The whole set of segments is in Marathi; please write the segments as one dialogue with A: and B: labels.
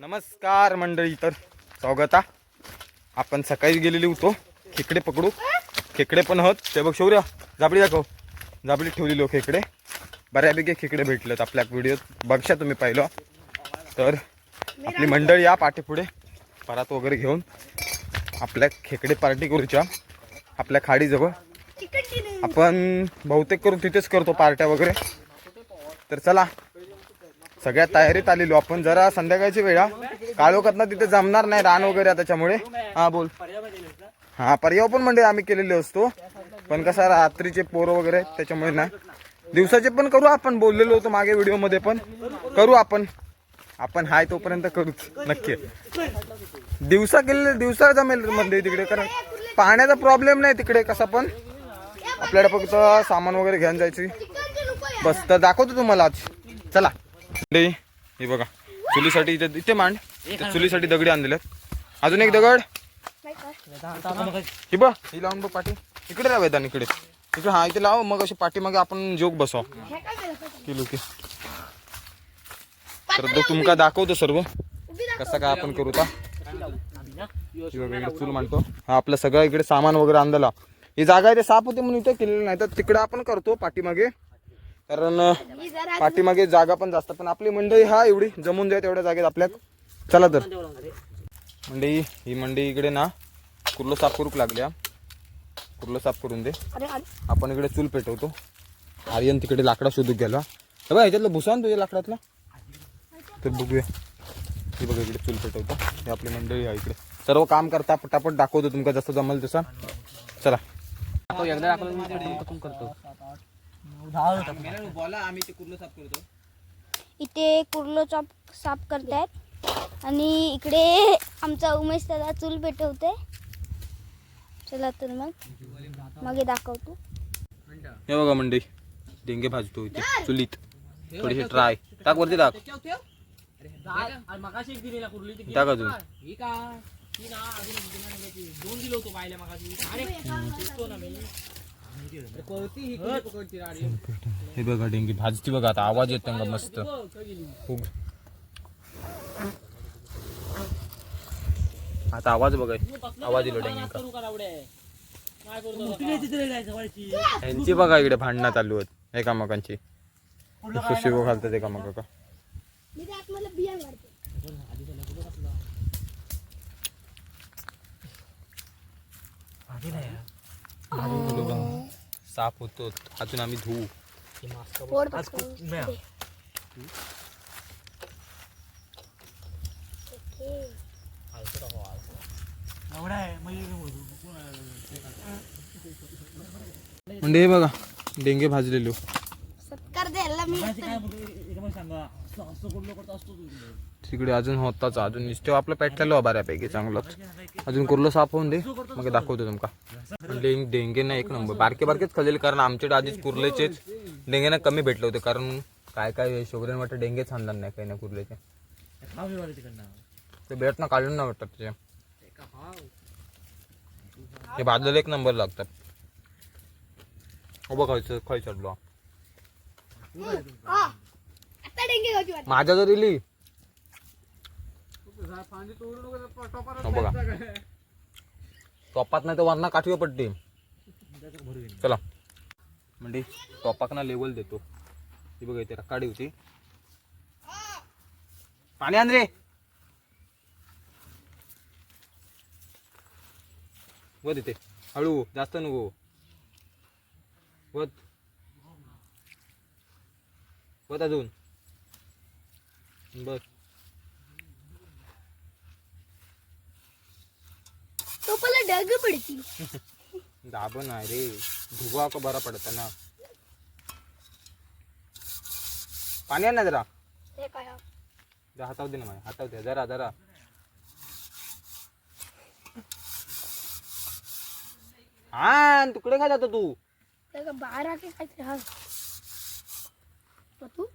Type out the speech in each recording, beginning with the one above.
A: नमस्कार मंडळी तर स्वागत आपण सकाळी गेलेले होतो. खेकडे पकडू. खेकडे पण आहोत ते बघ शौर्य जाबडी दाखव. जाबडी ठेवलेलो खेकडे बऱ्यापैकी खेकडे भेटलेत आपल्या व्हिडिओत. बघशा तुम्ही पाहिलं. तर आपली मंडळी या पाठीपुढे. परात वगैरे घेऊन आपल्या खेकडे पार्टी करूच्या. आपल्या खाडीजवळ. आपण बहुतेक करून तिथेच करतो पार्ट्या वगैरे. तर चला सगळ्या तयारीत आलेलो. आपण जरा संध्याकाळची वेळा ना तिथे जमणार नाही रान वगैरे त्याच्यामुळे. हा बोल. हा पर्याय पण म्हणजे आम्ही केलेले असतो. पण कसा रात्रीचे पोरं वगैरे त्याच्यामुळे नाही दिवसाचे पण करू आपण बोललेलो होतो मागे व्हिडिओमध्ये पण. करू आपण. आपण हाय तोपर्यंत करूच नक्की. दिवसा केलेले दिवसा जमेल म्हणजे तिकडे कारण पाण्याचा प्रॉब्लेम नाही तिकडे कसा पण. आपल्याला फक्त सामान वगैरे घेऊन जायची. बस तर दाखवतो तुम्हाला आज. चला. हे बघा. चुलीसाठी इथे इथे मांड. चुलीसाठी दगडी आणलेल्यात अजून एक दगड. ही बघ ही लावून बघ पाठी. इकडे राहा वेदान इकडे. इकडे हा इथे लाव. मग अशी पाठी मग आपण जोक बसवा. किलो की. तर तुमका दाखवतो सर्व. कसं काय आपण करू इकडे चूल मांडतो. हा आपलं सगळं इकडे सामान वगैरे आणलेला. ही जागा ते साफ होते म्हणून इथे केलेलं नाही. तर तिकडे आपण करतो पाठीमागे कारण पाठीमागे जागा पण जास्त पण आपली मंडई हा एवढी जमून जाईल तेवढ्या जागेत आपल्या चला तर. मंडई ही मंडई इकडे ना कुर्लो साफ करूक लागल्या. कुर्लो साफ करून दे. आपण इकडे चूल पेटवतो. आर्यन तिकडे लाकडा शोधूक गेला हे बघा ह्याच्यातलं भुसा ना तुझ्या लाकडातला. तर बघूया. हे बघा इकडे चूल पेटवतो. हे आपली मंडळी आहे इकडे. सर्व काम करता पटापट दाखवतो तुमका जसं जमल तसं. चला.
B: एकदा दाखवलं करतो.
C: इथे कुर्लो चॉप साफ करतायत. आणि इकडे आमचा उमेश दादा चूल पेटवते चला तर मग. मग हे दाखवतो.
A: हे बघा मंडई डेंगे भाजतो इथे चुलीत. थोडीशी ट्राय टाक वरती टाक
B: मगाशी एक दिलेला कुर्ली ती
A: टाक अजून.
B: ही का? ती ना अजून एक दिना नाही ती. दोन दिलो होतो मगाशी. अरे ना मी. हे
A: बघा डेंगी. भाजती बघा आता आवाज येत त्यांना मस्त? खूप. आता आवाज बघा आवाज येलो डेंगीचा. यांची बघा इकडे भांडणं चालू आहेत एकामेकांची शिव घालतात एकामेका
C: मी आतमध्ये
A: साफ होतो. अजून आम्ही धुवू. म्हणजे हे बघा. डेंगे भाजलेलो.
C: सत्कार द्यायला मी
A: तिकडे अजून होताच. अजून नुसते. आपलं पेटलेलो बऱ्यापैकी चांगलंच अजून कुर्लो साफ होऊन दे. मग दाखवतो तुमका. डेंग डेंगे एक नंबर. बारके बारकेच खाल्लेले कारण आमच्याकडे आधीच कुर्लेचेच डेंगे ना कमी भेटले होते. कारण काय काय शोगरेन वाटतं डेंगेच आणणार नाही काही ना कुर्लेचे. ते भेट ना काढून ना वाटतात त्याचे. हे भाजलेले एक नंबर लागतात. हो बघ खाय चढलो माझ्या जर हो बघा. टॉपात नाही तर वरना काठीवर पडते. चला. म्हणजे टॉपाक ना लेवल देतो. ती बघा इथे रकाडी होती. पाणी आण रे. वर इथे. हळू जास्त नको. वत वत अजून. बस.
C: टोपाला डग
A: दाबण आहे रे. धुवा का बरा पडता ना. पाणी आण ना जरा.
C: हे काय हा?
A: जरा हाताव दे ना माझ्या हाताव दे. जरा जरा. हा तुकडे काय जातो तू?
C: बारा के काहीतरी हा? तू.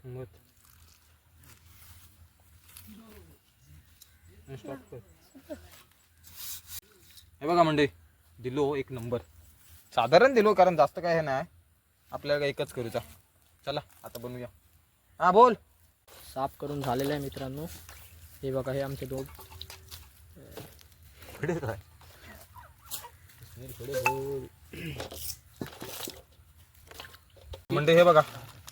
A: Stop कर. हे बघा म्हणजे दिलो एक नंबर. साधारण दिलो कारण जास्त काय हे नाही. आपल्याला एकच करूचा. चला आता बनवूया. हा बोल.
B: साफ करून झालेलं आहे मित्रांनो. हे बघा हे आमचे दोघ.
A: म्हणजे हे बघा.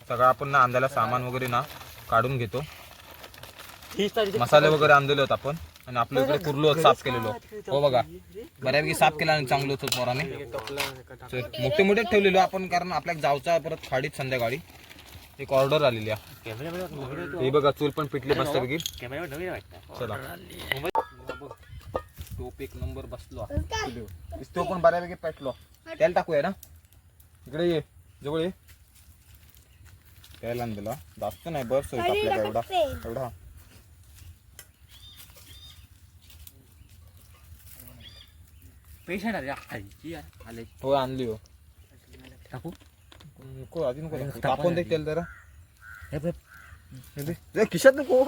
A: सगळं आपण ना आणलेला सामान वगैरे ना काढून घेतो. मसाले वगैरे आणलेले होत आपण. आणि आपलं इकडे कुरलो साफ केलेलो. हो बघा. बऱ्यापैकी साफ केला आणि चांगलं होतं मोराने मोठे मोठे ठेवलेलो आपण कारण आपल्या जावचा परत खाडीत संध्याकाळी. एक ऑर्डर आलेली आहे. हे बघा चूल पण पिटली मस्त बघी चला. टोप एक नंबर बसलो तो पण बऱ्यापैकी पेटलो. त्याला टाकूया ना? इकडे ये जवळ ये. त्याला दिला. जास्त नाही बस होईल आपल्याला एवढा. एवढा.
B: पेशंट आहे आले.
A: हो आणली हो.
B: टाकू?
A: नको आधी नको टाकू. तापवून दे तेल जरा.
B: हे बघ,
A: दे. ए, खिशात नको.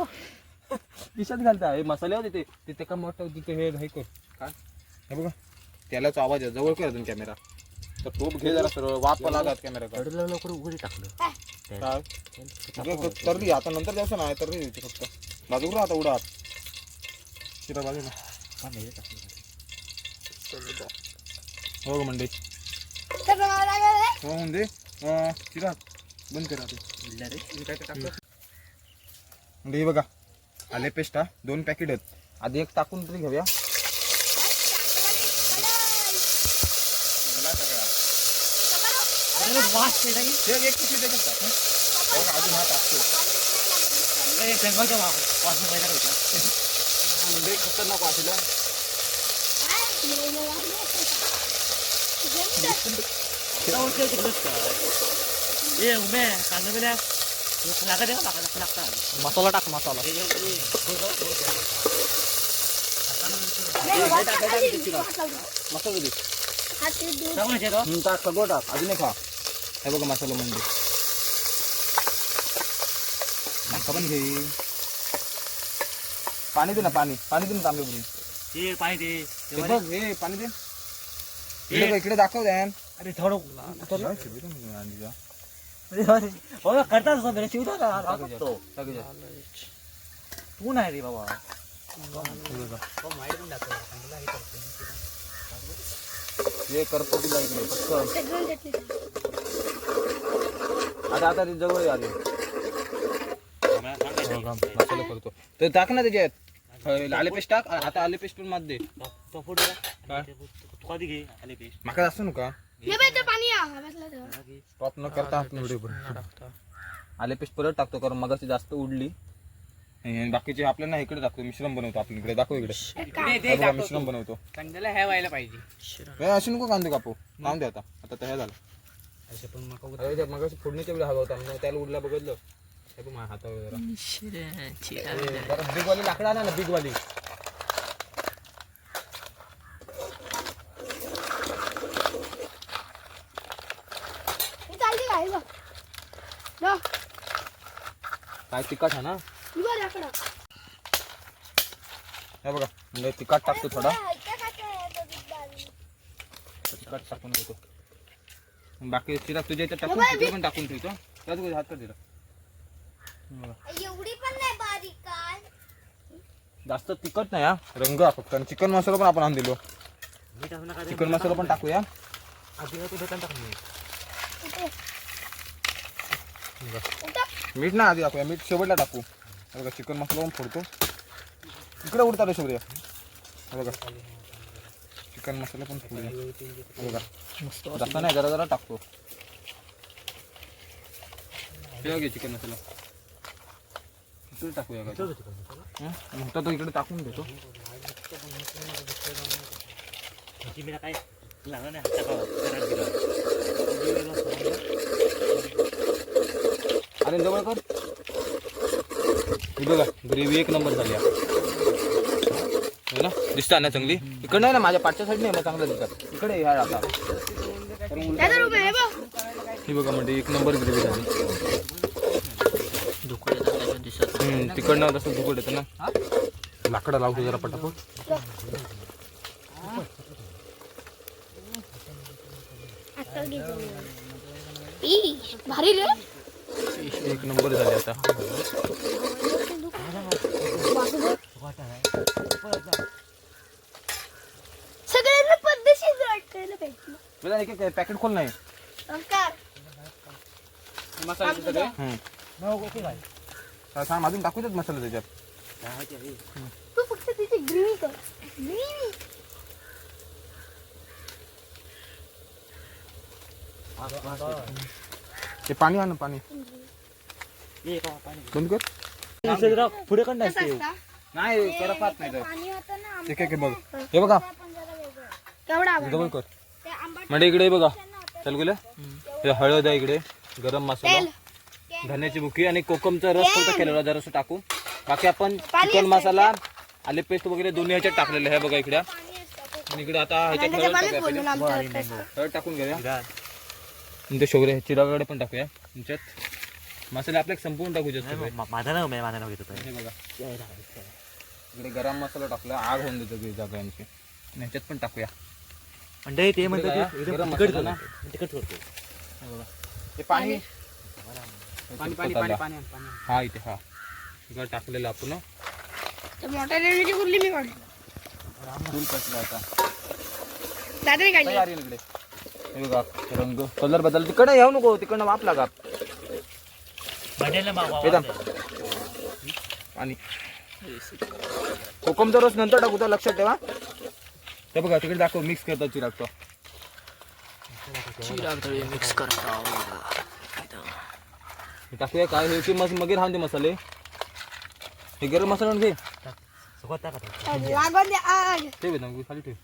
A: खिशात घालता. हे मसाले होते ते. तिथे का मोठं तिथे हे हे कर. काय? हे बघा. त्यालाच आवाज आहे. जवळ कर तुम्ही कॅमेरा तर टोप घे जरा सरळ. वाप लागत कॅमेरा कर
B: लवकर उघडी टाकलं.
A: काय? क- तरली. आता नंतर द्यायचं ना तरली द्यायची फक्त. बाजूला आता उडा तिथं बाजूला. हो ग मंडई हो म्हणजे तिला बंद करा ते म्हणजे हे बघा आले पेस्ट हा दोन पॅकेट आहेत आधी एक टाकून तरी घेऊया हे एक पिशवी त्याच्यात टाक, हं. हे बघा, अजून हा टाकतो म्हणजे खतरनाक वाटलं मसाला टाक मसाला मसाला दे हं, टाक सगळं टाक अजून एक खा हे बघा मसाला म्हणजे पण दे हे बघ हे पाणी दे. इकडे बघ, इकडे दाखव द्या
B: अरे थोडं करतात असं बरं शिवतात तू नाही रे बाबा.
A: हे करतो. तुला इकडे फक्त. आता आता ते जवळ आले. मसाला करतो. तर टाक ना त्याच्यात. आले पेस्ट टाक. आता आले पेस्ट पण मात दे. काय?
B: कधी घे आले पेस्ट.
A: माका असतो का टॉप न करता आपण व्हिडिओ आले पेस्ट परत टाकतो कारण मगाशी जास्त उडली. आणि बाकीचे आपल्याला इकडे टाकतो मिश्रण बनवतो आपण इकडे. दाखव इकडे. हे मिश्रण बनवतो.
B: चांगल्याला हे व्हायला पाहिजे.
A: हे अशी नको कांदे कापू. कांदे दे आता. आता हे झालं.
B: असे
A: मगाशी फोडणीच्या वेळी हवा होता मग त्याला उडला बघितलं. हे बघ माझ्या हातावर जरा. जरा बिग वाली लाकडा आणा ना बिग वाली. काय तिखट आहे ना? हे बघा म्हणजे तिखट टाकतो थोडा. तिखट टाकून घेतो बाकी चिरा तुझ्या याच्यात टाकून पण टाकून ठेवतो. त्यात हात कर दिला.
C: एवढी पण नाही बारीक काय
A: जास्त तिखट नाही हा. रंग फक्त. आणि चिकन मसाला पण आपण आणून दिलो.
B: मीठ असं नका
A: चिकन मसाला पण टाकूया.
B: आधी तू
A: मीठ ना आधी टाकूया. मीठ शेवटला टाकू. हे बघा चिकन मसाला पण फोडतो. इकडे उडता रे शौर्य. हे बघा. चिकन मसाला पण फोडूया. हे बघा. जास्त नाही जरा जरा टाकतो. हे चिकन मसाला. इकडे टाकूया का? तो? हं? मोठा तो इकडे टाकून देतो.
B: काय लागलं नाही
A: आणि जवळ कर. बघा ग्रेव्ही एक नंबर झाली. हो ना दिसतात ना चांगली? इकडे नाही ना माझ्या पाठच्या साईड नाही चांगलं दिसतात इकडे ह्या आता. ही बघा म्हणजे एक नंबर ग्रेव्ही झाली. तिकडनं तसं दुकड येतं ना. लाकडं लावतो जरा पटापट.
C: भारी रे
A: एक नंबर झाली आता.
C: सगळ्यांना पद्धतशीर
A: एक एक पॅकेट खोल नाही.
C: ओंकार
B: मसाले सगळे?
A: हम्म. सांग अजून टाकूच मसाला त्याच्यात.
C: तू फक्त तिची ग्रेव्ही कर. ग्रेव्ही.
A: ते पाणी आण पाणी. बंद कर.
B: पुढे कंड
A: नाही पाहत नाही तर.
C: पाणी होतं ना
A: एक एक बघ. हे बघा.
C: केवढा
A: डबल कर.
C: ते आंबट
A: म्हणजे इकडे बघा. चल गेलं? हे हळद आहे इकडे. गरम मसाला. धन्याची बुकी आणि कोकमचा रस फक्त केलेला जरासं टाकू. बाकी आपण चिकन मसाला आले पेस्ट वगैरे दोन्ही ह्याच्यात टाकलेलं आहे बघा इकडे. आणि इकडे आता ह्याच्यात टाकून घेऊया. ते शोगरे चिराकडे पण टाकूया तुमच्यात. मसाले आपल्या संपवून टाकू सगळे.
B: माझा नाव मी माझा नाव घेतो
A: हे बघा. इकडे गरम मसाला टाकला आग होऊन देतो ती जागा ह्याच्यात पण टाकूया.
B: म्हणजे ते
A: म्हणतात एकदम तिखट करतो. हे बघा. हे पाणी.
B: पाणी पाणी पाणी पाणी पाणी.
A: हा इथे हा. इकडे टाकलेलं आपण
C: मोठ्या रेल्वेची कुर्ली मी काढली
A: फुल कटलं आता.
C: दादरी काढली.
A: काय आर्यन इकडे. हे बघा रंग. कलर बदल. तिकडे येऊ नको तिकडनं वाप लागा. वेदाम आणि कोकमचा रस नंतर टाकू तर लक्षात ठेवा. ते बघा तिकडे दाखव मिक्स करतात चिराग तो
B: मिक्स करता
A: हे. टाकूया काय? हे की मग मगे राहून दे मसाले. हे गरम मसाला घे
B: सोबत टाका
C: लागून दे आग
A: ठेव वेदाम खाली ठेव.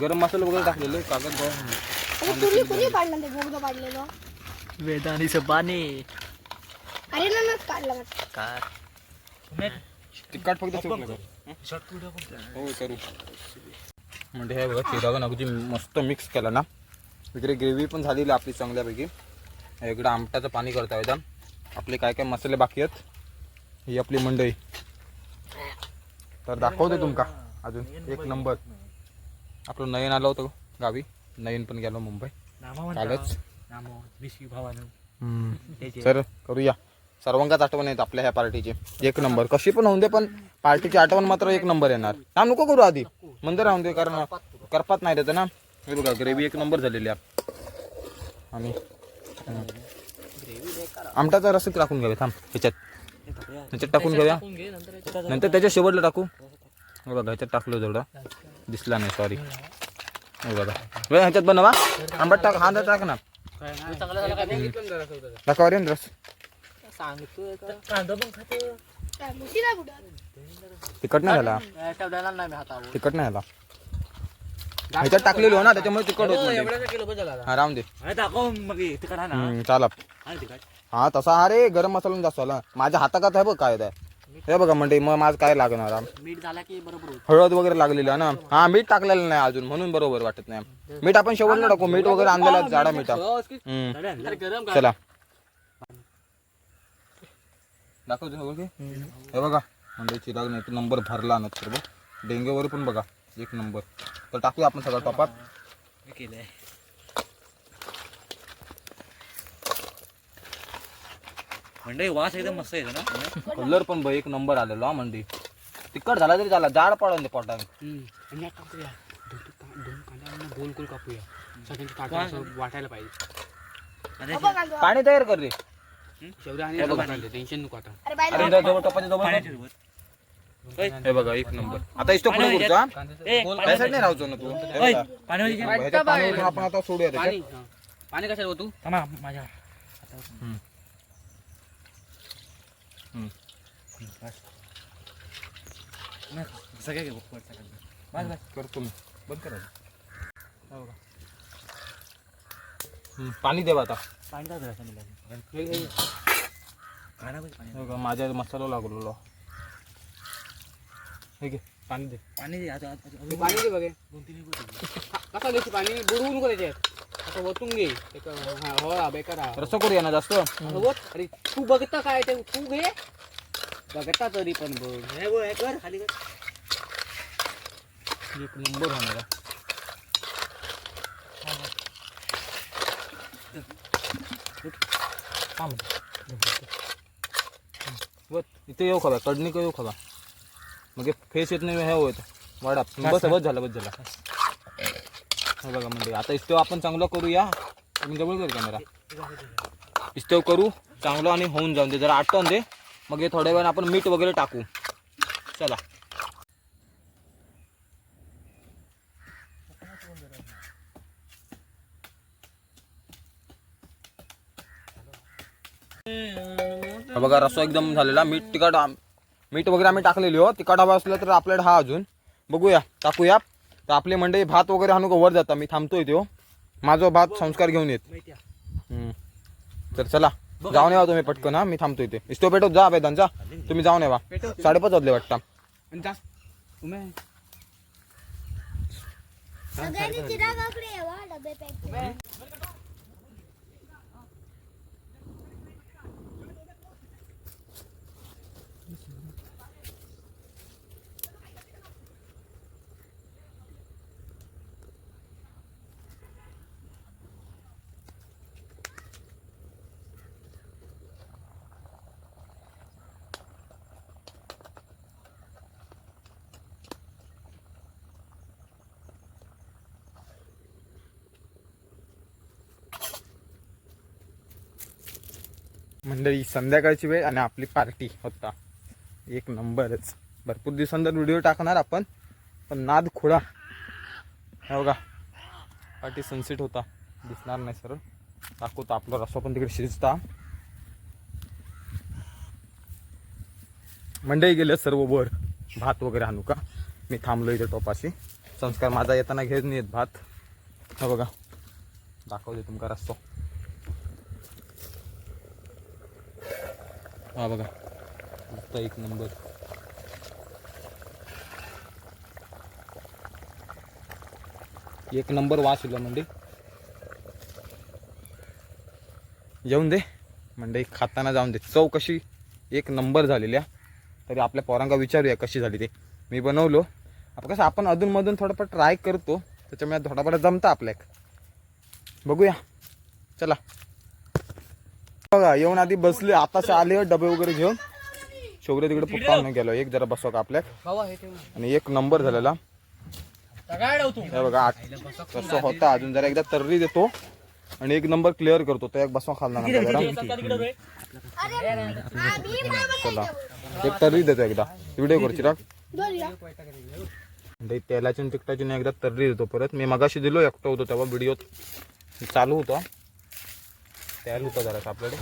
A: गरम मसाला वगैरे टाकलेले कागद गरम
C: अरे काढलं ते बोगदं
B: वेदानीचं पाणी
C: अरे ना नच काढलं मग.
B: काय
A: तिखट फक्त सुकलं. हो करू. म्हणजे हे बघा चिरागन अगदी मस्त मिक्स केला ना. इकडे ग्रेव्ही पण झालेली आपली चांगल्यापैकी. इकडे आमटाचं पाणी करता एकदम. आपले काय काय मसाले बाकी आहेत? ही आपली मंडई. तर दाखवते तुमका. अजून एक नंबर. आपलं नयन आलं होतं गावी. नयन पण गेलो मुंबई. कालच. तर करूया. सर्वांकाच आठवण येत आपल्या ह्या पार्टीची. एक नंबर. कशी पण होऊन दे पण पार्टीची आठवण मात्र एक नंबर येणार. हा नको करू आधी. मंदिर राहून दे कारण करपात नाही देतं ना. हे बघा ग्रेव्ही एक नंबर झालेली आहे. आणि. आमटाचा रस टाकून घ्यावे थांब ह्याच्यात. ह्याच्यात टाकून घेऊया. नंतर त्याच्या शेवटला टाकू. हे बघा ह्याच्यात टाकलं जेवढं दिसला नाही सॉरी हे बघा. वेळ ह्याच्यात बनवा. आंबट टाक हा टाक ना. दाखवा रे रस.
B: कांदा
C: नाही
A: तिखट नाही झाला.
B: तिकट
A: तिखट नाही झाला. ह्याच्यात टाकलेलो ना त्याच्यामुळे तिखट होत नाही
B: किलो बदल
A: हा राहून दे
B: तिकट हा ना
A: हम्म, चाला
B: तिकट
A: हा तसा हा रे गरम मसाला जास्त आला माझ्या हाताकात आहे बघ काय आहे हे बघा म्हणजे मग माझं काय लागणार हा?
B: मीठ झाला की बरोबर होत
A: हळद वगैरे लागलेली ना हा मीठ टाकलेलं नाही अजून म्हणून बरोबर वाटत नाही मीठ आपण शेवटला टाकू मीठ वगैरे आणलेलं जाडा मीठ हम्म.
B: गरम
A: चला दाखवतो? हे बघा म्हणजे चिराग नाही नंबर भरला ना तर बघ डेंगेवर पण बघा एक नंबर. तर टाकूया आपण सगळं टपात
B: केलंय. म्हणजे वास एकदम मस्त येतो ना?
A: कलर पण बघ एक नंबर आलेलो हा मंडी तिखट झाला तरी झाला जाड पाडून दे पोटात
B: दोन कांद्या गोल गोल कापूया. सगळ्यांची काटा असं वाटायला पाहिजे.
A: पाणी तयार कर रे.
B: शेवटी आणि टेन्शन नको आता.
C: अरे
A: जवळ टपाच्या जवळ हे बघा एक नंबर. आता इस्तो पुढे पुढचा? त्या साईड नाही राहतो ना तू हे बघा. पाणी आपण आता सोडूया
B: पाणी
A: त्याच्यात.
B: पाणी कशाला तू माझ्या
A: हम्म. हम्म.
B: सगळ्या घे बघ
A: करतो मी. बंद करा. हे बघा. हम्म, पाणी देवा आता. हे-
B: बघ
A: माझ्या मसाला लागलेलो. हे घे पाणी दे.
B: पाणी दे आता आता- आता- पाणी दे बघे. दोन तीन कसं घ्यायची पाणी? बुडवून नको त्याच्यात असं वतून घे. एक, हा, हो बेकार हा.
A: रस्सा करूया ना जास्त?
B: असं वत. अरे तू बघता काय ते? तू घे. बघता तरी पण बघ. हे बघ, हे कर खाली कर.
A: एक नंबर होणार आहे. थांब. वत. इथे येऊ खबा कडनी येऊ खबा मग फेस येत नाही हे होत वाडा. बस बस झालं बस झाला. हे बघा म्हणजे आता इस्टेव आपण चांगलं करूया. तुम्ही जवळ कर कॅमेरा इस्टेव करू चांगलं आणि होऊन जाऊन दे. जरा आटवून दे. मग हे थोड्या वेळाने आपण मीठ वगैरे टाकू. चला. बघा रस्सा एकदम झालेला. मीठ तिखट मीठ वगैरे आम्ही टाकलेली हो. तिखट हवा असलं तर आपल्याकडे हा अजून. बघूया. टाकूया. तर आपली मंडळी भात वगैरे का वर जाता मी थांबतोय तो माझा भात संस्कार घेऊन येत. तर चला जाऊन यावा तुम्ही पटकन हा. मी थांबतोय ते इस्तो पेटवत जा वेदांचा तुम्ही जाऊन यावा. साडेपाच वाजले वाटतं.
B: आणि
C: डबे
A: मंडळी संध्याकाळची वेळ आणि आपली पार्टी. होता. एक नंबरच. भरपूर दिवसांतर व्हिडिओ टाकणार आपण पण नाद खोडा हो का पार्टी सनसेट होता. दिसणार नाही सर दाखवतो आपला रस्ता पण तिकडे शिजता. मंडई गेले सर्व वर. भात वगैरे आणू का? मी थांबलो इथे टोपाशी. संस्कार माझा येताना घेत नाही येत भात. हो बघा. दाखवते तुमका रस्ता. हा बघा. मस्त एक नंबर. एक नंबर वास येतो म्हणजे येऊन दे. म्हणजे खाताना जाऊन दे. चव कशी एक नंबर झालेली आहे. तरी आपल्या पोरांका विचारूया कशी झाली ते. मी बनवलो. आपण कसं आपण अधूनमधून थोडंफार ट्राय करतो. त्याच्यामुळे थोडाफार जमतं आपल्या बघूया. चला. बघा येऊन आधी बसले आताशा आले डबे वगैरे घेऊन. शोगरे तिकडे पप्पा गेलो एक जरा बसवा का आपल्या. आणि एक नंबर झालेला. हे बघा आठ. कसं होता अजून जरा एकदा तर्री देतो. आणि एक नंबर क्लिअर करतो तो एक बसवा खाल्ला चला एक तर्री देतो एकदा. व्हिडिओ कर चिराग म्हणजे तेलाची नाही एकदा तर्री देतो परत. मी मगाशी दिलो एकटं होतो तेव्हा व्हिडिओ चालू होता. तयार होता जरा आपल्याकडे.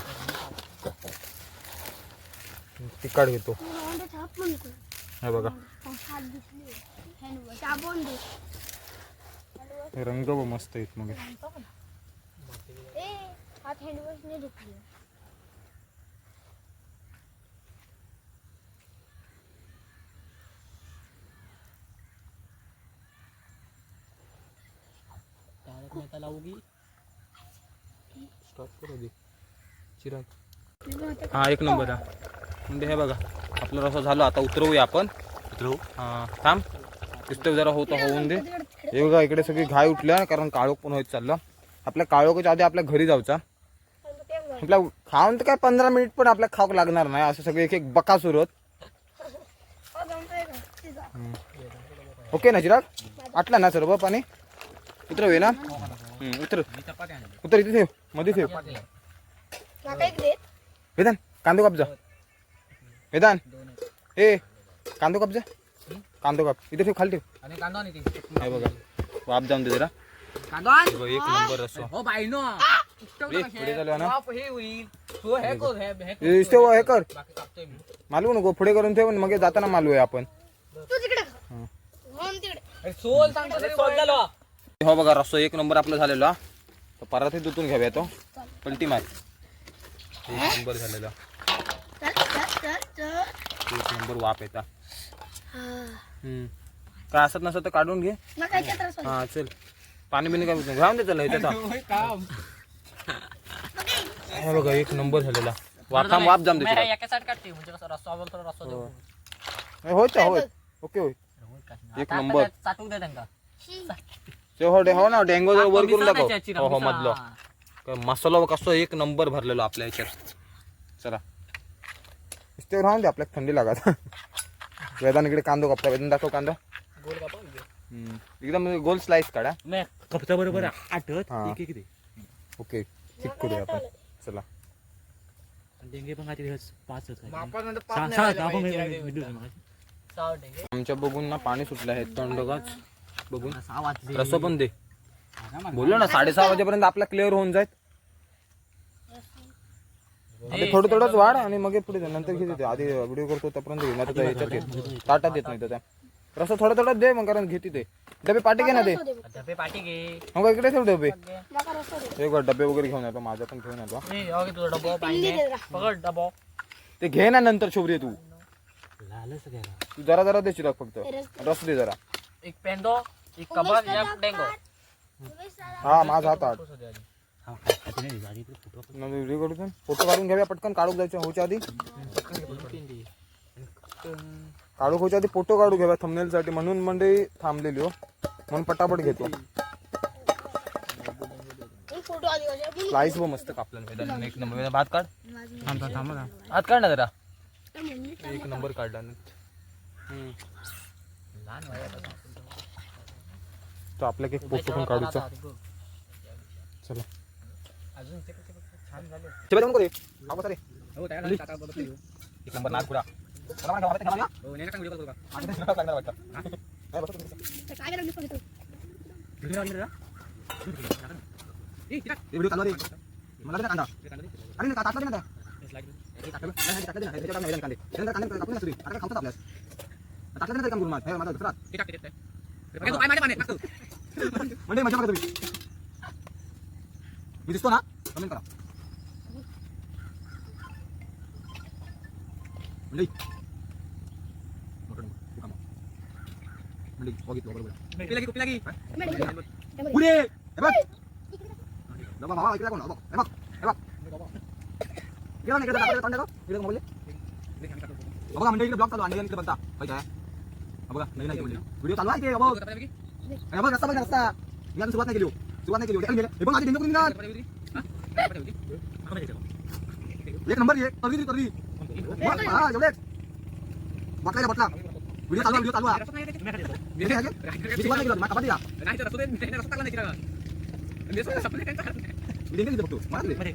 A: तिकाड घेतो. हे बघा. रंग ब मस्त आहेत मग.
C: ए हात हँडवॉश नाही धुतली
A: स्टॉप करू दे चिराग. हा एक नंबर हा. म्हणजे हे बघा आपलं रसा झालं आता उतरवूया आपण. उतरवू? हा थांब. तिथं जरा होतं होऊन दे. हे बघा इकडे सगळी घाय उठल्या कारण काळोख पण होत चाललं. आपल्या काळोखाच्या आधी आपल्या घरी जाऊचा. आपल्या खाऊन तर काय पंधरा मिनिट पण आपल्या खाऊक लागणार नाही असं सगळे एक एक बका सुरू होत ओके ना चिराग? आटला ना सर्व पाणी? उतरवे ना? हम्म, उतर. उतर इथे ठेव. मध्ये ठेव. वेदान कांदो काप जा. वेदान. ए कांदो काप जा. कांदो काप. इथे ठेव खाली ठेव. हे बघा. वाप जाऊन दे जरा.
B: कांदा
A: हे बघ, एक नंबर रस्सा.
B: हो बाई नो.
A: ए, पुढे झालं ना.
B: हे होईल. तू हे कर हे हे
A: हे मालू नको पुढे करून ठेव आणि मग हे. जाताना मालू आहे आपण
B: अरे सोल सांगतो तरी सोल. झालो.
A: हो बघा, रस्सा एक नंबर आपला झालेला. तर परत दुतून तो. पलटी मार. एक नंबर एक नंबर वाप येता. हम्म. काय असत नसत तर घे. हा, चल. पाणी बिणी काय घालून दे चला एक नंबर झालेला. वाप जाम दे
B: एका साईड काढते म्हणजे कसं रस्ता आवल तर रस्ता देऊ
A: होय. ओके एक नंबर. ते हो हो ना डेंगो जर वर करून दाखव. हो हो. मधलं. काय मसाला कसं एक नंबर भरलेलो आपल्या याच्यात. चला. इस्तेवर राहून दे आपल्याला थंडी लागत. वेदान इकडे कांदो कापता. वेदान दाखव कांदा.
B: गोल बापा
A: हम्म. एकदम गोल स्लाइस काढा.
B: कपचा बरोबर आठवत
A: हा.
B: एक एक दे.
A: ओके ठीक करूया आपण. चला.
B: आणि डेंगे पण काहीतरी पाच होत सहा सहा.
A: आमच्या बघून ना पाणी सुटलं आहे तोंडगाच बघून.
B: सहा वाजले
A: रस पण दे. बोललो ना साडेसहा वाजेपर्यंत आपला क्लिअर होऊन जाईल. आता थोडं थोडंच वाढ आणि मग हे पुढे जा. नंतर घेते ते. आधी व्हिडिओ करतो तोपर्यंत घेऊन आता ह्याच्यात घे. ताटात देत नाही तर त्या. रस थोडं थोडं दे मग कारण घेते ते. डबे पाठी घे ना ते.
B: डबे पाठी घे.
A: मग इकडे ठेव डबे.
C: माका रस्ता दे.
A: एक वाट डबे वगैरे घेऊन येतो माझा पण घेऊन येतो.
B: ए, हो की तुझा डबा पाहिजे. पकड डबा.
A: ते घे ना नंतर शोभरी तू.
B: लालच
A: तू जरा जरा दे चिराग फक्त. रस दे जरा.
B: एक पेंदो एक कबर या डेंगो.
A: हा माझा हात आठ.
B: हा
A: फोटो काढून घ्याव्या पटकन काढून जायचं होच्या आधी. काढू होच्या आधी फोटो काढू घ्याव्या thumbnail साठी म्हणून म्हणजे थांबलेली हो. म्हणून पटापट घेतो. स्लाइस व मस्त कापलं एक नंबर भात काढ.
B: थांबा थांबा
A: काढ ना जरा. एक नंबर काढला.
B: लहान
A: तो आपल्या एक फोटो पण काढूचा. चला.
B: अजून ते छान झालं.
A: ते बघ रे आवाज रे
B: हो त्याला
A: एक नंबर नागपुरा.
B: हो नाही का? व्हिडिओ का?
C: तर काय बघतो
B: व्हिडिओ आणले का ए तिला
A: व्हिडिओ चालू रे मला कांदा. अरे ना
B: हे.
A: हे टाकलं टाकलं ना. काम माझा दुसरा
B: पाणी.
A: म्हणजे मजा बघा तुम्ही मी दिसतो ना कमेंट करा म्हणजे म्हणजे बघितलं बरोबर
B: कुपी लागी, कुपी लागी.
A: पुढे हे बघ बाबा भावा इकडे कोण बघ हे बघ हे बघ इकडे नाही इकडे दाखव तोंड दाखव इकडे मोबाईल बघा म्हणजे इकडे ब्लॉग चालू आहे आणि इकडे बघता काय काय बघा नाही नाही म्हणजे व्हिडिओ चालू आहे ते बघ
B: कपडा लागी.
A: हे बघ रस्ता बघ रस्ता मी अजून सुरुवात नाही केली हो. सुरुवात नाही केली हो. हे हे बघ आधी डेंगू निघाल
B: कपडा लागी. हा? कपडा लागी. कपडा लागी.
A: एक नंबर एक करली करली बघ हा एवढेच बटला बटला व्हिडिओ चालू व्हिडिओ चालू आहे
B: रस्ता नाही आहे, ते.
A: मी हे आहे की? मी सुरुवात नाही केली मला कपाटी द्या
B: नाही तर रस्ता दे, त्याने रस्ता टाकला नाही तिला. आणि रस्ता संपला त्यांचा.
A: मी डेंगू दिलं फक्त मला दिले
B: मध्ये.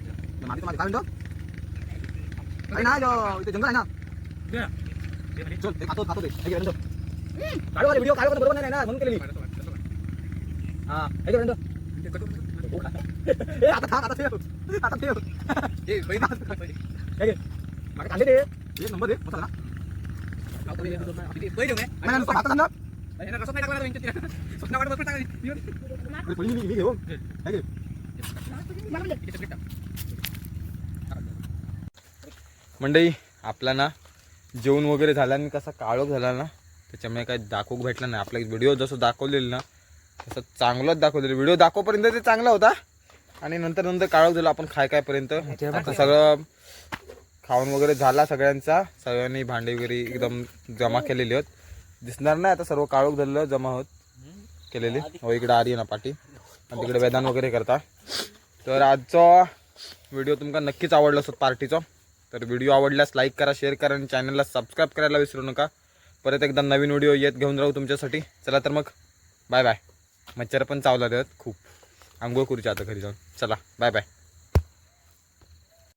A: मागे मागे काय म्हणतो काही नाही जो इथे हे. हा हे आता आता ठेव. आता ठेव. हे मागे काढले ते एक नंबर दे मसाला हे. मंडई आपला ना जेवण वगैरे झाला आणि कसा काळोख झाला ना त्याच्यामुळे काही दाखवू भेटलं नाही. आपला व्हिडिओ जसं दाखवलेलं ना तसं चांगलंच दाखवलेलं व्हिडिओ दाखवपर्यंत ते चांगला होता. आणि नंतर नंतर काळोख झाला आपण खाय कायपर्यंत आता सगळं खाऊन वगैरे झाला सगळ्यांचा. सगळ्यांनी भांडे वगैरे एकदम जमा केलेली होत दिसणार नाही आता सर्व काळोख झालेलं जमा होत केलेले. हो इकडे आर्य ना पाठी आणि तिकडे वेदान वगैरे करता. तर आजचा व्हिडिओ तुमका नक्कीच आवडला असत पार्टीचा. तर व्हिडिओ आवडल्यास लाईक करा शेअर करा आणि चॅनलला सबस्क्राईब करायला विसरू नका. परत एकदा नवीन व्हिडिओ येत घेऊन राहू तुमच्यासाठी. चला तर मग. Bye bye. मच्छर पण चावला देत खूप. आंघोळ करूच्या आता घरी जाऊन. चला बाय बाय